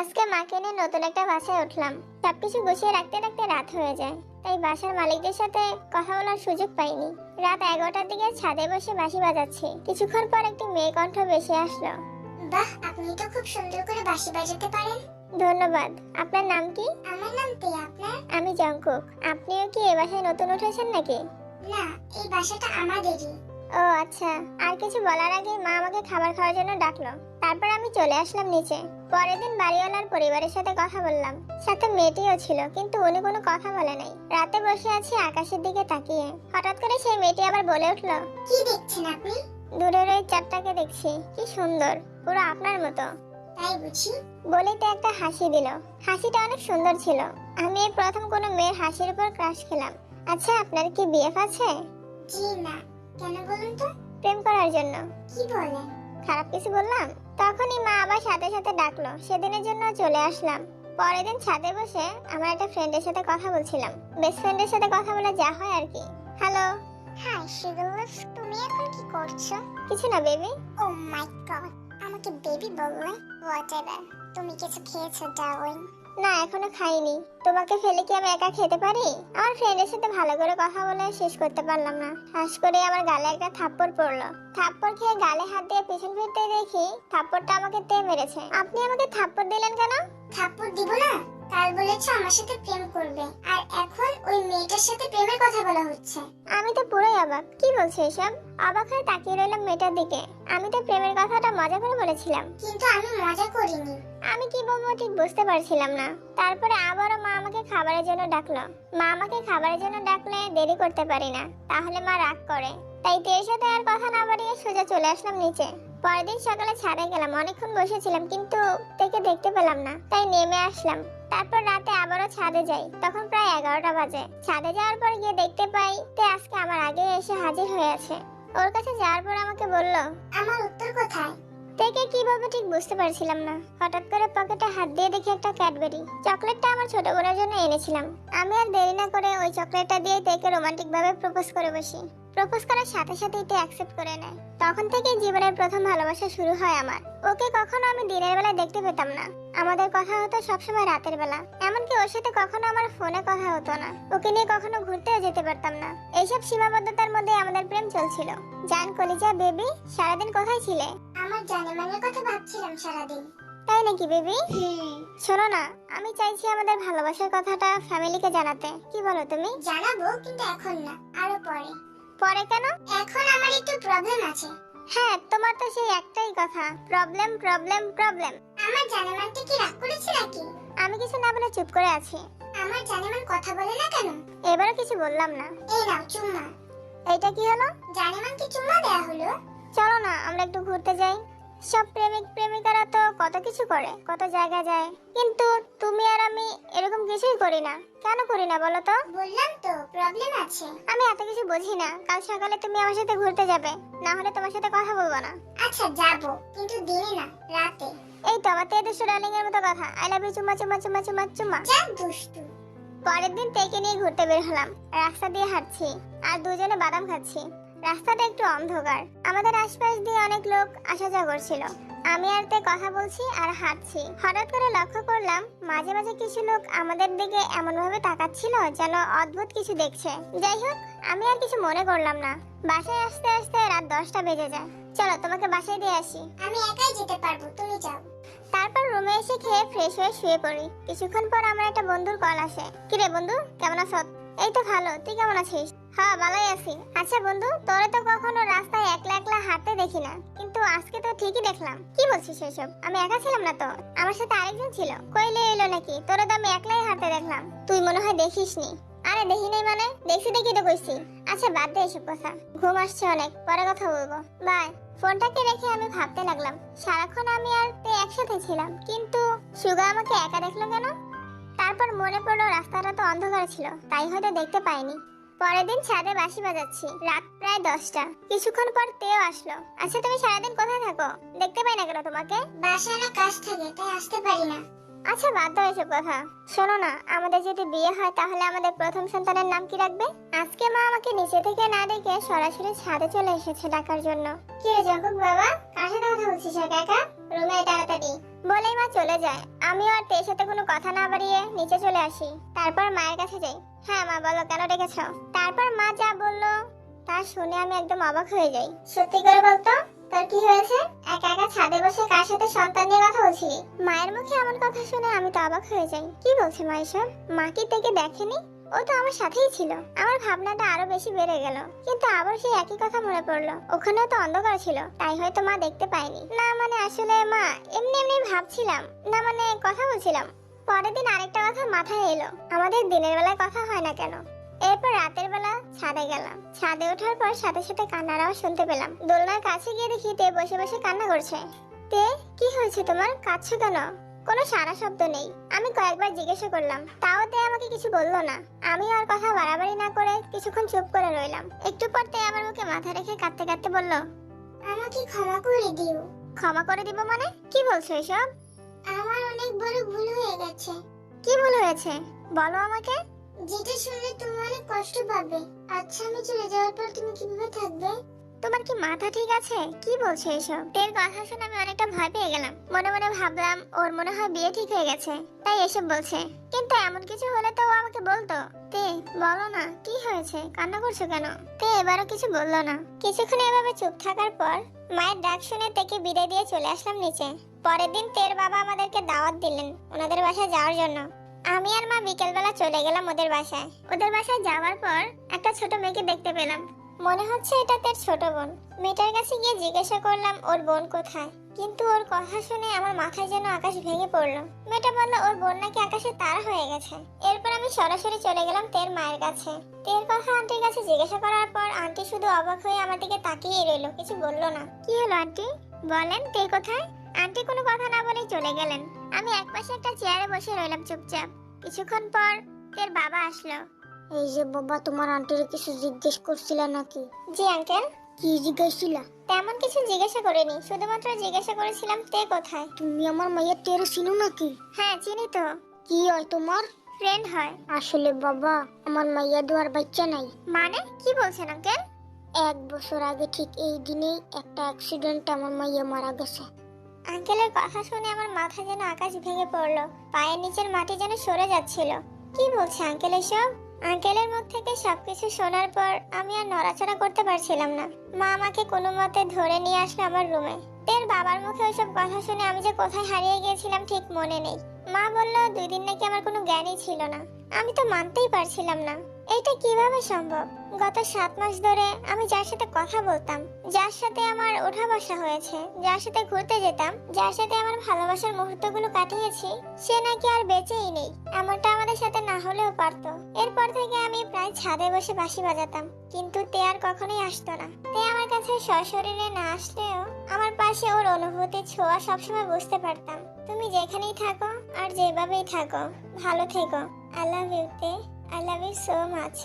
আজকে মাকে নিয়ে নতুন একটা বাসায় উঠলাম। সবকিছু গুছিয়ে রাখতে রাখতে রাত হয়ে যায়। তাই বাসার মালিকদের সাথে কথা বলার সুযোগ পাইনি। রাত এগারোটার দিকে ছাদে বসে বাঁশি বাজাচ্ছি। কিছুক্ষণ পর একটি মেয়ে কণ্ঠ বেশি আসলো। বাহ আপনি তো খুব সুন্দর করে বাঁশি বাজাতে পারেন। ধন্যবাদ। আপনার নাম কি? আমার নাম আপনার? আমি জঙ্কুক আপনিও কি এ বাসায় নতুন উঠেছেন নাকি? না এই বাসাটা আমাদেরই। ও আচ্ছা। আর কিছু বলার আগে মা আমাকে খাবার খাওয়ার জন্য ডাকলো। তারপর আমি চলে আসলাম নিচে। পরের দিন বাড়িওয়ালার পরিবারের সাথে কথা বললাম। সাথে মেয়েটিও ছিল কিন্তু উনি কোনো কথা বলে নাই। রাতে বসে আছি আকাশের দিকে তাকিয়ে। হঠাৎ করে সেই মেয়েটি আবার বলে উঠল কি দেখছেন আপনি? দূরের ওই চারটাকে দেখছি। কি সুন্দর পুরো আপনার মতো। তাই বুঝি। বলেই তো একটা হাসি দিল। হাসিটা অনেক সুন্দর ছিল। আমি এই প্রথম কোনো মেয়ের হাসির উপর ক্রাশ খেলাম। আচ্ছা আপনার কি বিএফ আছে জি না। কেন বলুন তো? প্রেম করার জন্য। কি বলেন খারাপ কিছু বললাম? তখনই মা আবার সাথে সাথে ডাকলো। সেদিনের জন্য চলে আসলাম। পরের দিন ছাদে বসে আমার একটা ফ্রেন্ডের সাথে কথা বলছিলাম। বেস্ট ফ্রেন্ডের সাথে কথা বলে যা হয় আর কি। হ্যালো হাই শিগুলস তুমি এখন কি করছ? কিছু না বেবি ও মাই গড আমাকে বেবি বললে? হোয়াটএভার তুমি কিছু খেয়েছো ডার্লিং না, এখনও খাইনি। তোমাকে ফেলে কি আমি একা খেতে পারি? আমার ফ্রেন্ডের সাথে ভালো করে কথা বলে শেষ করতে পারলাম না। ঠাস করে আমার গালে একটা থাপ্পড় পড়ল। থাপ্পড় খেয়ে গালে হাত দিয়ে পিছন ফিরতে দেখি থাপ্পড়টা আমাকে তে মেরেছে। আপনি আমাকে থাপ্পড় দিলেন কেন? থাপ্পড় দিব না? কাল বলেছ আমার সাথে প্রেম করবে। আর এখন ওই মেয়েটার সাথে প্রেমের কথা বলা হচ্ছে। আমি তো পুরোই অবাক। কি বলছে এসব? অবাক হয়ে তাকিয়ে রইলাম মেয়েটার দিকে। আমি তো প্রেমের কথাটা মজা করে বলেছিলাম। কিন্তু আমি মজা করিনি। আমি কি বলব ঠিক বুঝতে পারছিলাম না। তারপরে আবারও মা আমাকে খাবারের জন্য ডাকলো। মা আমাকে খাবারের জন্য ডাকলে দেরি করতে পারি না। তাহলে মা রাগ করে। তাই তের সাথে আর কথা না বাড়িয়ে সোজা চলে আসলাম নিচে। পরের দিন সকালে ছাদে গেলাম। অনেকক্ষণ বসেছিলাম কিন্তু তেকে দেখতে পেলাম না। তাই নেমে আসলাম। তারপর রাতে আবারও ছাদে যাই। তখন প্রায় এগারোটা বাজে। ছাদে যাওয়ার পর গিয়ে দেখতে পাই তে আজকে আমার আগে এসে হাজির হয়ে আছে। ওর কাছে যাওয়ার পর আমাকে বলল, আমার উত্তর কোথায়? থেকে কীভাবে ঠিক বুঝতে পারছিলাম না। হঠাৎ করে পকেটে হাত দিয়ে দেখি একটা ক্যাডবেরি। চকলেটটা আমার ছোট বোনের জন্য এনেছিলাম। আমি আর দেরি না করে ওই চকলেটটা দিয়ে তেকে রোমান্টিক ভাবে প্রপোজ করে বসি। প্রপোজ করার সাথে সাথেই তে অ্যাকসেপ্ট করে নেয়। তখন থেকে জীবনের প্রথম ভালোবাসা শুরু হয় আমার। ওকে কখনো আমি দিনের বেলা দেখতে পেতাম না। আমাদের কথা হতো সবসময় রাতের বেলা। এমনকি ওর সাথে কখনো আমার ফোনে কথা হতো না। ওকে নিয়ে কখনো ঘুরতেও যেতে পারতাম না। এইসব সীমাবদ্ধতার মধ্যে আমাদের প্রেম চলছিল। জান, কলিজা, বেবি, সারাদিন কোথায় ছিলে? আমার জানেমানের কথা ভাবছিলাম সারাদিন। তাই নাকি বেবি? হুম শোনো না আমি চাইছি আমাদের ভালোবাসার কথাটা ফ্যামিলিকে জানাতে। কি বলো তুমি? জানাব কিন্তু এখন না আরও পরে। পরে কেন? এখন আমার একটু প্রবলেম আছে। হ্যাঁ তোমার তো সেই একটাই কথা প্রবলেম প্রবলেম প্রবলেম আমার জানেমানটা কি রাগ করেছে নাকি? আমি কিছু না বলে চুপ করে আছি। আমার জানেমান কথা বলে না কেন? এবারও কিছু বললাম না। এই নাও চুম্মা। এইটা কি হলো? জানেমানকে চুম্মা দেয়া হলো। আমরা একটু ঘুরতে যাই। সব প্রেমিক প্রেমিকারা তো কত কিছু করে কত জায়গা যায়। কিন্তু তুমি আর আমি এরকম কিছুই করি না। কেন করি না বলো তো? বললাম তো প্রবলেম আছে। আমি এত কিছু বুঝি না। কাল সকালে তুমি আমার সাথে ঘুরতে যাবে। না হলে তোমার সাথে কথা বলব না। আচ্ছা যাব কিন্তু দিনে না রাতে। এই তো আমার তেদুশো ডার্লিং এর মতো কথা। আই লাভ ইউ চুমা চুমা চুমা চুমা চুমা যা দুষ্টু। পরের দিন তেকে নিয়ে ঘুরতে বের হলাম। রাস্তা দিয়ে হাঁটছি। আর দুজনে বাদাম খাচ্ছি। রাস্তাটা একটু অন্ধকার। আমাদের আশপাশ দিয়ে অনেক লোক আসা যাওয়া করছিল। আমি আর তে কথা বলছি আর হাঁটছি। হঠাৎ করে লক্ষ্য করলাম মাঝে মাঝে কিছু লোক আমাদের দিকে এমন ভাবে তাকাচ্ছিল যেন অদ্ভুত কিছু দেখছে। যাই হোক আমি আর কিছু মনে করলাম না। বাসায় আসতে আসতে রাত দশটা বেজে যায়। চলো তোমাকে বাসায় দিয়ে আসি। আমি একাই যেতে পারব তুমি যাও। তারপর রুমে এসে খেয়ে ফ্রেশ হয়ে শুয়ে পড়ি। কিছুক্ষণ পর আমার একটা বন্ধুর কল আসে। কিরে বন্ধু কেমন আছো? এই তো ভালো তুই কেমন আছিস? হ্যাঁ ভালোই আছি। আচ্ছা বন্ধু, তোরে তো কখনো রাস্তায় একলা একলা হাঁটতে দেখি না। কিন্তু আজকে তো ঠিকই দেখলাম। কি বলছিস এসব? আমি একা ছিলাম না তো। আমার সাথে আরেকজন ছিল। কইলে এলো নাকি? তোরে তো আমি একলাই হাঁটতে দেখলাম। তুই মনে হয় দেখিসনি। আরে দেখি নাই মানে? দেখছি দেখি তো কইছি। আচ্ছা বাদ দে এসব কথা। ঘুম আসছে অনেক। পরে কথা বলব। বাই। ফোনটাকে রেখে আমি ভাবতে লাগলাম। সারাক্ষণ আমি আর তে একসাথে ছিলাম। কিন্তু সুগা আমাকে একা দেখল কেন? তারপর মনে পড়ল রাস্তাটা তো অন্ধকার ছিল। তাই হয়তো দেখতে পাইনি। পরের দিন ছাদে বাঁশি বাজাচ্ছি। রাত প্রায় দশটা। কিছুক্ষণ পর তেও আসলো। আচ্ছা তুমি সারাদিন কোথায় থাকো? দেখতে পাই না কেন তোমাকে? বাসায় না কাজ থাকে তাই আসতে পারি না। আচ্ছা বাদ দাও এসব কথা। শোনো না আমাদের যদি বিয়ে হয় তাহলে আমাদের প্রথম সন্তানের নাম কি রাখবে? আজকে মা আমাকে নিচে থেকে না ডেকে সরাসরি ছাদে চলে এসেছে ডাকার জন্য। কি রে জঙ্কুক বাবা? কার সাথে কথা বলছিস একা একা? রুমে তাড়াতাড়ি। বলেই মা চলে যায়। আমিও আর তের সাথে কোনো কথা না বাড়িয়ে নিচে চলে আসি। তারপর মায়ের কাছে যাই। হ্যাঁ মা, বলো কেন ডেকেছ? তারপর মা যা বলল তা শুনে আমি একদম অবাক হয়ে যাই। সত্যি করে বলতো? তোর কি হয়েছে? একা একা ছাদে বসে কার সাথে সন্তান নিয়ে কথা বলছিলি? মায়ের মুখে এমন কথা শুনে আমি তো অবাক হয়ে যাই। কি বলছে মা এসব? মা কি থেকে দেখেনি? ও তো আমার সাথেই ছিল। আমার ভাবনাটা আরও বেশি বেড়ে গেল। কিন্তু আবার সেই একই কথা মনে পড়ল। ওখানেও তো অন্ধকার ছিল। তাই হয়তো মা দেখতে পায়নি। না মানে আসলে মা, এমনি এমনি ভাবছিলাম। না মানে কথা বলছিলাম। পরের দিন আরেকটা কথা মাথায় এলো। আমাদের দিনের বেলায় কথা হয় না কেন? এরপর রাতের বেলা ছাদে গেলাম। ছাদে ওঠার পর সাথে সাথে কান্নার আওয়াজ শুনতে পেলাম। দোলনার কাছে গিয়ে দেখি তে বসে বসে কান্না করছে। তে, কি হয়েছে তোমার? কাঁদছো কেন? কোনো সারা শব্দ নেই। আমি কয়েকবার জিজ্ঞাসা করলাম তাও তে আমাকে কিছু বলল না? আমি আর কথা বাড়াবাড়ি না করে কিছুক্ষণ চুপ করে রইলাম। একটু পর তে আমার মুখে মাথা রেখে কাঁদতে কাঁদতে বলল আমাকে ক্ষমা করে দিও। ক্ষমা করে দিব মানে? কি বলছো এসব? আমার অনেক বড় ভুল হয়ে গেছে। কি ভুল হয়েছে? বলো আমাকে। যেটা শুনলে তুমি অনেক কষ্ট পাবে। আচ্ছা আমি চলে যাওয়ার পর তুমি কীভাবে থাকবে? তোমার কি মাথা ঠিক আছে? কি বলছো এসব? তের কথা শুনে আমি অনেকটা ভয় পেয়ে গেলাম। মনে মনে ভাবলাম, ওর মনে হয় বিয়ে ঠিক হয়ে গেছে। তাই এসব বলছে। কিন্তু এমন কিছু হলে তো ও আমাকে বলতো। তে, বলো না, কি হয়েছে? কান্না করছ কেন? তে, এবারও কিছু বলল না। কিছুক্ষণ এভাবে চুপ থাকার পর, মায়ের ডাক শুনে তেকে বিদায় দিয়ে চলে আসলাম নিচে। পরের দিন তের বাবা আমাদেরকে দাওয়াত দিলেন ওনাদের বাসায় যাওয়ার জন্য। আমি আর মা বিকেলবেলা চলে গেলাম ওদের বাসায়। ওদের বাসায় যাওয়ার পর একটা ছোট মেয়েকে দেখতে পেলাম। মনে হচ্ছে এটা তার ছোট বোন। মেয়েটার কাছে গিয়ে জিজ্ঞাসা করলাম, ওর বোন কোথায়? কিন্তু ওর কথা শুনে আমার মাথায় যেন আকাশ ভেঙে পড়ল। মেয়েটা বলল, ওর বোন নাকি আকাশে তার হয়ে গেছে। এরপর আমি সরাসরি চলে গেলাম তের মায়ের কাছে। তের কথা আন্টির কাছে জিজ্ঞাসা করার পর আন্টি শুধু অবাক হয়ে আমার দিকে তাকিয়ে রইল, কিছু বলল না। কি হলো আন্টি? বলেন তে কোথায়? আন্টি কোনো কথা না বলেই চলে গেলেন। আমি একপাশে একটা চেয়ারে বসে রইলাম চুপচাপ। কিছুক্ষণ পর তের বাবা আসলো। এই যে বাবা তোমার আন্টির কিছু জিজ্ঞেস করছিল নাকি? জি আঙ্কেল। কি জিজ্ঞেস ছিল তেমন কিছু জিজ্ঞাসা করিনি শুধুমাত্র জিজ্ঞাসা করেছিলাম তে কোথায়। তুমি আমার মাইয়ের টেরো ছিল নাকি? হ্যাঁ চিনি তো। কি হয় তোমার? ফ্রেন্ড হয়। আসলে বাবা আমার মাইয়া দুয়ার বাচ্চা নাই। মানে? কি বলছেন আঙ্কেল? এক বছর আগে ঠিক এই দিনেই একটা অ্যাক্সিডেন্ট আমার মাইয়া মারা গেছে। আঙ্কেলের কথা শুনে আমার মাথা যেন আকাশ ভেঙে পড়ল পায়ের নিচের মাটি যেন সরে যাচ্ছিল। কি বলছে আঙ্কেল এসব? আঙ্কেলের মুখ থেকে সবকিছু শোনার পর আমি আর নড়াচড়া করতে পারছিলাম না। মা আমাকে কোনো মতে ধরে নিয়ে আসলো আমার রুমে। তের বাবার মুখে ওইসব কথা শুনে আমি যে কোথায় হারিয়ে গিয়েছিলাম ঠিক মনে নেই। মা বলল, দুই দিন নাকি আমার কোনো জ্ঞানই ছিল না। আমি তো মানতেই পারছিলাম না। এটা কীভাবে সম্ভব? গত সাত মাস ধরে আমি যার সাথে কথা বলতাম, যার সাথে আমার ওঠা বসা হয়েছে, যার সাথে ঘুরতে যেতাম, যার সাথে আমার ভালোবাসার মুহূর্তগুলো কাটিয়েছি, সে নাকি আর বেঁচেই নেই। এমনটা আমাদের সাথে না হলেও পারতো। এরপর থেকে আমি প্রায় ছাদে বসে বাঁশি বাজাতাম, কিন্তু তে আর কখনোই আসতো না। তে আমার কাছে সশরীরে না আসলেও আমার পাশে ওর অনুভূতি ছোঁয়া সবসময় বুঝতে পারতাম। তুমি যেখানেই থাকো আর যেভাবেই থাকো, ভালো থেকো। আই লাভ ইউ তে। I love you so much